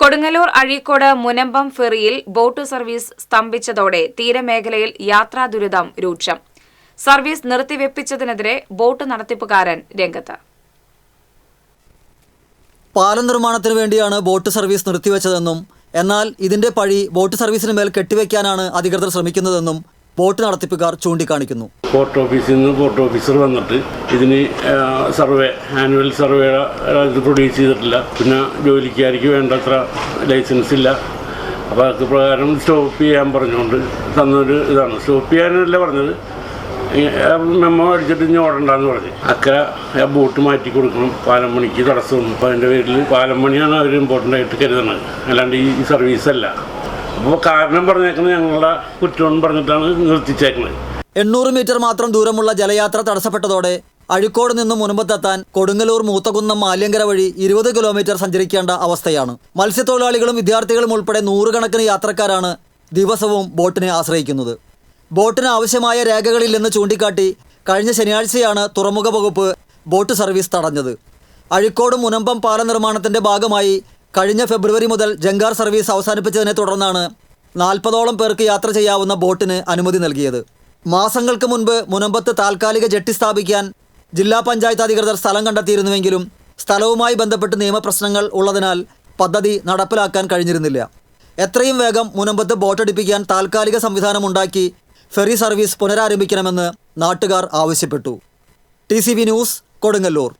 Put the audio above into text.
കൊടുങ്ങല്ലൂർ അഴീക്കോട് മുനമ്പം ഫെറിയിൽ boat service സ്തംഭിച്ചതോടെ തീരമേഖലയിൽ യാത്രാ ദുരിതം രൂക്ഷം. സർവീസ് നിർത്തിവെപ്പിച്ചതിനെതിരെ ബോട്ട് നടത്തിപ്പുകാരൻ രംഗത്ത്. പാലം നിർമ്മാണത്തിന് വേണ്ടിയാണ് ബോട്ട് സർവീസ് നിർത്തിവെച്ചതെന്നും എന്നാൽ ഇതിന്റെ പഴി ബോട്ട് സർവീസിന് മേൽ കെട്ടിവെക്കാനാണ് അധികൃതർ ശ്രമിക്കുന്നതെന്നും ബോട്ട് നടത്തിപ്പുകാർ ചൂണ്ടിക്കാണിക്കുന്നു. പോർട്ട് ഓഫീസിൽ നിന്ന് പോർട്ട് ഓഫീസർ വന്നിട്ട് ഇതിന് സർവേ ആനുവൽ സർവേ ഇത് പ്രൊഡ്യൂസ് ചെയ്തിട്ടില്ല. പിന്നെ ജോലിക്കാർക്ക് വേണ്ടത്ര ലൈസൻസ് ഇല്ല. അപ്പോൾ അത് പ്രകാരം സ്റ്റോപ്പ് ചെയ്യാൻ പറഞ്ഞുകൊണ്ട് തന്നൊരു ഇതാണ്. സ്റ്റോപ്പ് ചെയ്യാനല്ല പറഞ്ഞത്. മെമ്മോ അടിച്ചിട്ട് ഇനി ഓടണ്ടെന്ന് പറഞ്ഞു. അക്കര ആ ബോട്ട് മാറ്റി കൊടുക്കണം. പാലം പണിക്ക് തടസ്സം. അപ്പോൾ അതിന്റെ പേരിൽ പാലം പണിയാണ് അവർ ഇമ്പോർട്ടന്റ് ആയിട്ട് കരുതുന്നത്. അല്ലാണ്ട് ഈ സർവീസല്ല അപ്പോൾ കാരണം പറഞ്ഞേക്കുന്നത് ഞങ്ങളുടെ കുറ്റം പറഞ്ഞിട്ടാണ് നിർത്തിച്ചേക്കുന്നത്. എണ്ണൂറ് മീറ്റർ മാത്രം ദൂരമുള്ള ജലയാത്ര തടസ്സപ്പെട്ടതോടെ അഴിക്കോട് നിന്നും മുൻപത്തെത്താൻ കൊടുങ്ങല്ലൂർ മൂത്തകുന്നം മാല്യങ്കര വഴി ഇരുപത് കിലോമീറ്റർ സഞ്ചരിക്കേണ്ട അവസ്ഥയാണ്. മത്സ്യത്തൊഴിലാളികളും വിദ്യാർത്ഥികളും ഉൾപ്പെടെ നൂറുകണക്കിന് യാത്രക്കാരാണ് ദിവസവും ബോട്ടിനെ ആശ്രയിക്കുന്നത്. ബോട്ടിന് ആവശ്യമായ രേഖകളില്ലെന്ന് ചൂണ്ടിക്കാട്ടി കഴിഞ്ഞ ശനിയാഴ്ചയാണ് തുറമുഖ വകുപ്പ് ബോട്ട് സർവീസ് തടഞ്ഞത്. അഴിക്കോട് മുനമ്പം പാല നിർമ്മാണത്തിന്റെ ഭാഗമായി കഴിഞ്ഞ ഫെബ്രുവരി മുതൽ ജങ്കാർ സർവീസ് അവസാനിപ്പിച്ചതിനെ തുടർന്നാണ് നാൽപ്പതോളം പേർക്ക് യാത്ര ചെയ്യാവുന്ന ബോട്ടിന് അനുമതി നൽകിയത്. മാസങ്ങൾക്ക് മുൻപ് മുനമ്പത്ത് താൽക്കാലിക ജെട്ടി സ്ഥാപിക്കാൻ ജില്ലാ പഞ്ചായത്ത് അധികൃതർ സ്ഥലം കണ്ടെത്തിയിരുന്നുവെങ്കിലും സ്ഥലവുമായി ബന്ധപ്പെട്ട് നിയമപ്രശ്നങ്ങൾ ഉള്ളതിനാൽ പദ്ധതി നടപ്പിലാക്കാൻ കഴിഞ്ഞിരുന്നില്ല. എത്രയും വേഗം മുനമ്പത്ത് ബോട്ടടിപ്പിക്കാൻ താൽക്കാലിക സംവിധാനമുണ്ടാക്കി ഫെറി സർവീസ് പുനരാരംഭിക്കണമെന്ന് നാട്ടുകാർ ആവശ്യപ്പെട്ടു. T news Kodungallur.